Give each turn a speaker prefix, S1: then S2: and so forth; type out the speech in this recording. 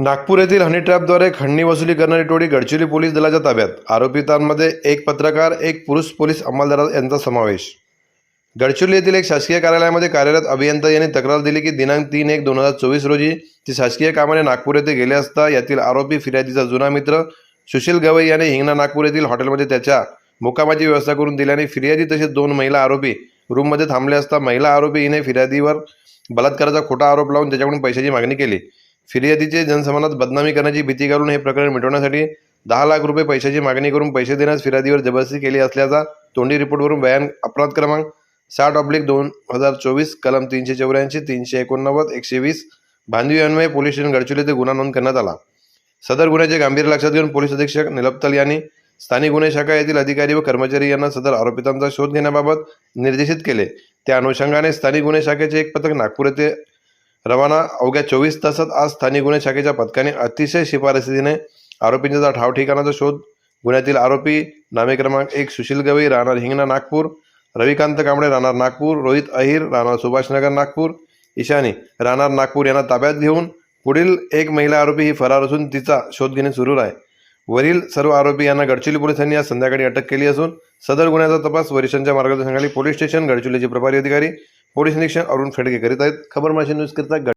S1: नागपूर येथील हनी ट्रॅपद्वारे खंडणी वसुली करणारी टोळी गडचिरोली पोलीस दलाच्या ताब्यात. आरोपितांमध्ये एक पत्रकार एक पुरुष पोलीस अंमलदार यांचा समावेश. गडचिरोली येथील एक शासकीय कार्यालयामध्ये कार्यरत अभियंता यांनी तक्रार दिली की दिनांक तीन एक दोन हजार चोवीस रोजी ते शासकीय कामाने नागपूर येथे गेले असता यातील आरोपी फिर्यादीचा जुना मित्र सुशील गवई याने हिंगणा नागपूर येथील हॉटेलमध्ये त्याच्या मुकामाची व्यवस्था करून दिल्याने फिर्यादी तसेच दोन महिला आरोपी रूममध्ये थांबले असता महिला आरोपी हिने फिर्यादीवर बलात्काराचा खोटा आरोप लावून त्याच्याकडून पैशाची मागणी केली. फिर्यादीचे जनसमानात बदनामी करण्याची भीती घालून हे प्रकरण मिटवण्यासाठी दहा लाख रुपये पैशाची मागणी करून पैसे देण्यास फिर्यादीवर जबरदस्ती केली असल्याचा तोंडी रिपोर्टवरून बयान अपराध क्रमांक साठ ऑब्लिक दोन हजार चोवीस कलम तीनशे चौऱ्याऐंशी तीनशे एकोणनव्वद एकशे वीस भांदवी अन्वय पोलीस स्टेशन गडचिरोली येथे गुन्हा नोंद करण्यात आला. सदर गुन्ह्याचे गांभीर्य लक्षात घेऊन पोलीस अधीक्षक निलपतल यांनी स्थानिक गुन्हे शाखा येथील अधिकारी व कर्मचारी यांना सदर आरोपितांचा शोध घेण्याबाबत निर्देशित केले. त्या अनुषंगाने स्थानिक गुन्हे शाखेचे एक पथक नागपूर येथे रवाना अवघ्या चोवीस तासात आज स्थानिक गुन्हे शाखेच्या पथकाने अतिशय शिफारसीने आरोपींचा ठाव ठिकाणाचा शोध गुन्ह्यातील आरोपी नामे क्रमांक एक सुशील गवई राहणार हिंगणा नागपूर रविकांत कांबळे राहणार नागपूर रोहित अहिर राहणार सुभाषनगर नागपूर ईशानी राहणार नागपूर यांना ताब्यात घेऊन पुढील एक महिला आरोपी ही फरार असून तिचा शोध घेणे सुरू आहे. वरील सर्व आरोपी यांना गडचिरोली पोलिसांनी आज संध्याकाळी अटक केली असून सदर गुन्ह्याचा तपास वरिष्ठांच्या मार्गदर्शनाखाली पोलीस स्टेशन गडचिरोलीचे प्रभारी अधिकारी पोलीस निरीक्षक अरुण फेडके करीत आहेत. खबर माझी न्यूज करता